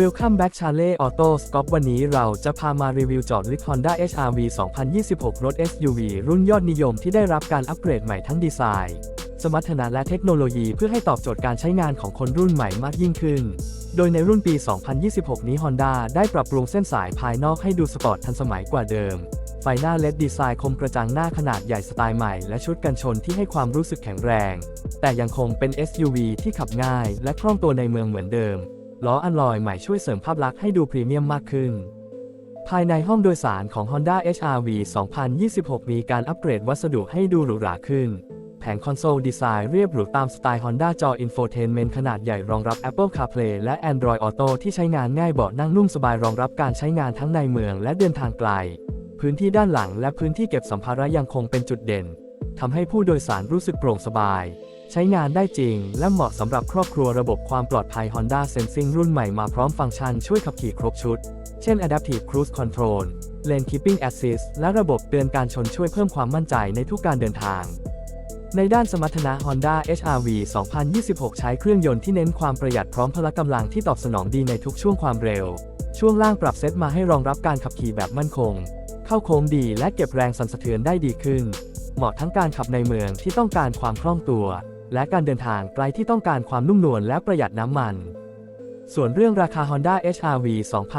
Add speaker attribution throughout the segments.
Speaker 1: Welcome back Charlie Auto Scope วันนี้เราจะพามารีวิวจอดลึก Honda HR-V 2026 รถ SUV รุ่นยอดนิยมที่ได้รับการอัปเกรดใหม่ทั้งดีไซน์ สมรรถนะและเทคโนโลยีเพื่อให้ตอบโจทย์การใช้งานของคนรุ่นใหม่มากยิ่งขึ้น โดยในรุ่นปี 2026 นี้ Honda ได้ปรับปรุงเส้นสายภายนอกให้ดูสปอร์ตทันสมัยกว่าเดิม ไฟหน้า LED ดีไซน์คมกระจังหน้าขนาดใหญ่สไตล์ใหม่ และชุดกันชนที่ให้ความรู้สึกแข็งแรง แต่ยังคงเป็น SUV ที่ขับง่าย และคล่องตัวในเมืองเหมือนเดิม ล้ออัลลอยใหม่ช่วยเสริมภาพลักษณ์ให้ดูพรีเมียมมากขึ้น ภายในห้องโดยสารของ Honda HR-V 2026 มีการอัปเกรดวัสดุให้ดูหรูหราขึ้น แผงคอนโซลดีไซน์เรียบหรูตามสไตล์ Honda จอ Infotainment ขนาดใหญ่รองรับ Apple CarPlay และ Android Auto ที่ใช้งานง่ายเบาะนั่งนุ่มสบายรองรับการใช้งานทั้งในเมืองและเดินทางไกล พื้นที่ด้านหลังและพื้นที่เก็บสัมภาระยังคงเป็นจุดเด่นทำให้ผู้โดยสารรู้สึกโปร่งสบาย ใช้งานได้จริง และเหมาะสำหรับครอบครัวระบบความปลอดภัย Honda Sensing รุ่นใหม่มาพร้อมฟังก์ชันช่วยขับขี่ครบชุด เช่น Adaptive Cruise Control Lane Keeping Assist และระบบเตือนการชนช่วยเพิ่มความมั่นใจในทุกการเดินทาง ในด้านสมรรถนะ Honda HR-V 2026 ใช้เครื่องยนต์ที่เน้นความประหยัดพร้อมพละกำลังที่ตอบสนองดีในทุกช่วงความเร็ว ช่วงล่างปรับเซตมาให้รองรับการขับขี่แบบมั่นคง เข้าโค้งดีและเก็บแรงสั่นสะเทือนได้ดีขึ้น เหมาะทั้งการขับในเมืองที่ต้องการความคล่องตัว และการเดินทางไกลที่ต้องการความนุ่มนวลและประหยัดน้ำมัน ส่วนเรื่องราคา Honda HR-V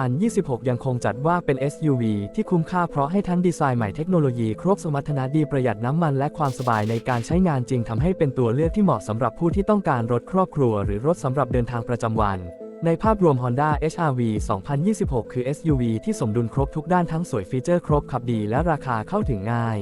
Speaker 1: 2026 ยังคงจัดว่าเป็น SUV ที่คุ้มค่าเพราะให้ทั้งดีไซน์ใหม่เทคโนโลยีครบสมรรถนะดีประหยัดน้ำมันและความสบายในการใช้งานจริงทำให้เป็นตัวเลือกที่เหมาะสำหรับผู้ที่ต้องการรถครอบครัว หรือรถสำหรับเดินทางประจำวันในภาพรวม Honda HR-V 2026 คือ SUV ที่สมดุลครบทุกด้านทั้งสวยฟีเจอร์ครบขับดีและราคาเข้าถึงง่าย